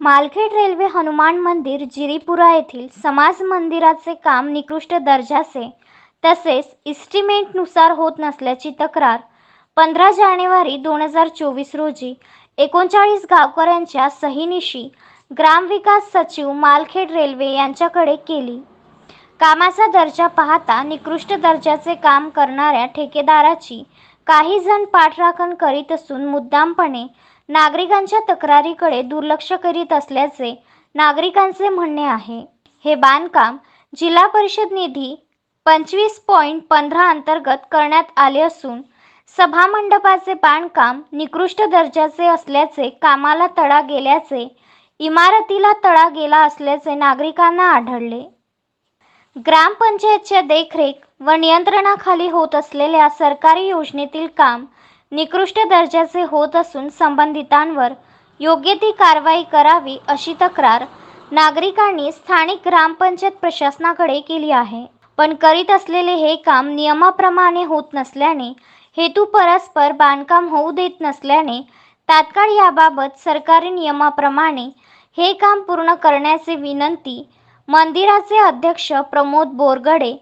Malkhed railway Hanuman मंदिर जिरीपुरा येथील समाज मंदिराचे काम निकृष्ट दर्जाचे तसेच इस्टिमेटनुसार होत नसल्याची तक्रार पंधरा जानेवारी दोन हजार चोवीस रोजी एकोणचाळीस गावकऱ्यांच्या सहीनिशी ग्रामविकास सचिव मालखेड रेल्वे यांच्याकडे केली. कामाचा दर्जा पाहता निकृष्ट दर्जाचे काम करणाऱ्या ठेकेदाराची काही जण पाठराखण करीत असून मुद्दामपणे नागरिकांच्या तक्रारीकडे दुर्लक्ष करीत असल्याचे नागरिकांचे म्हणणे आहे. हे बांधकाम जिल्हा परिषद निधी पंचवीस पॉईंट पंधरा अंतर्गत करण्यात आले असून सभामंडपाचे बांधकाम निकृष्ट दर्जाचे असल्याचे कामाला तडा गेल्याचे इमारतीला तडा गेला असल्याचे नागरिकांना आढळले. ग्रामपंचायतच्या देखरेख व नियंत्रणाखाली होत असलेल्या सरकारी योजनेतील काम निकृष्ट दर्जाचे होत असून संबंधितांवर योग्य ती कारवाई करावी अशी तक्रार नागरिकांनी स्थानिक ग्रामपंचायत प्रशासनाकडे केली आहे. पण करीत असलेले हे काम नियमाप्रमाणे होत नसल्याने हेतू परस्पर बांधकाम होऊ देत नसल्याने तात्काळ याबाबत सरकारी नियमाप्रमाणे हे काम पूर्ण करण्याची विनंती मंदिराचे अध्यक्ष प्रमोद बोरगडे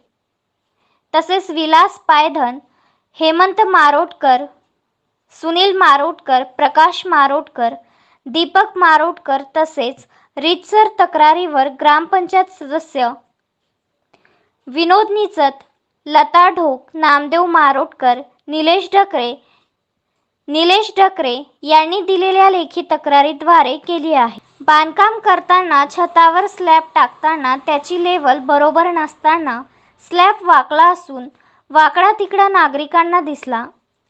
तसेच विलास पायधन हेमंत मारोटकर सुनील मारोटकर प्रकाश मारोटकर दीपक मारोटकर तसेच रितसर तक्रारीवर ग्रामपंचायत सदस्य विनोद निचत लता ढोक नामदेव मारोटकर निलेश डकरे निलेश डकरे यांनी दिलेल्या लेखी तक्रारीद्वारे केली आहे. बांधकाम करताना छतावर स्लॅब टाकताना त्याची लेवल बरोबर नसताना स्लॅब वाकला असून वाकडा तिकडा नागरिकांना दिसला.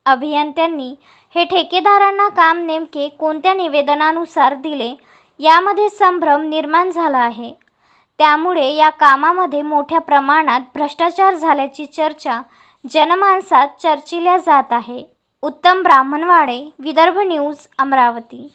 अभियंत्यांनी हे ठेकेदारांना काम नेमके कोणत्या निवेदनानुसार दिले यामध्ये संभ्रम निर्माण झाला आहे. त्यामुळे या कामामध्ये मोठ्या प्रमाणात भ्रष्टाचार झाल्याची चर्चा जनमानसात चर्चिल्या जात आहे. उत्तम ब्राह्मणवाडे विदर्भ न्यूज अमरावती.